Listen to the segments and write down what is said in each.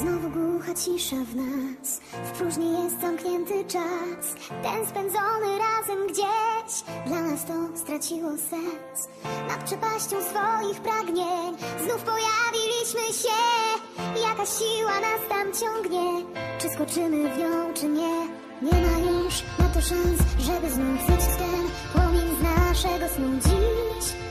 Znowu głucha cisza w nas. W próżni jest zamknięty czas. Ten spędzony razem gdzieś. Dla nas to straciło sens. Nad przepaścią swoich pragnień Znów pojawiliśmy się. Jaka siła nas tam ciągnie. Czy skoczymy w nią, czy nie? Nie ma już na to szans Żeby znów zjeść ten płomień z naszego snu. Dziś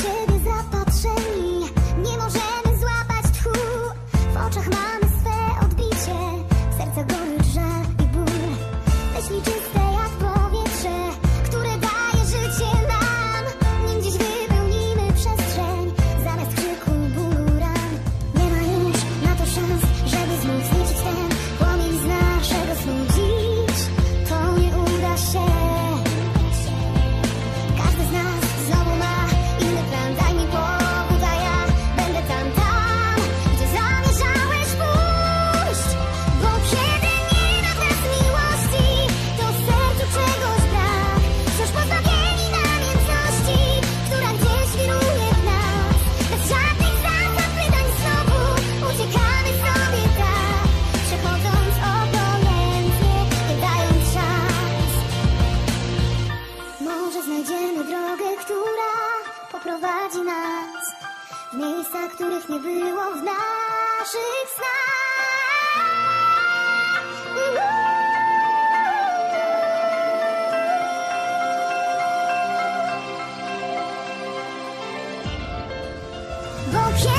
Shake his Może znajdziemy drogę, która poprowadzi nas w miejsca, których nie było w naszych snach. Bo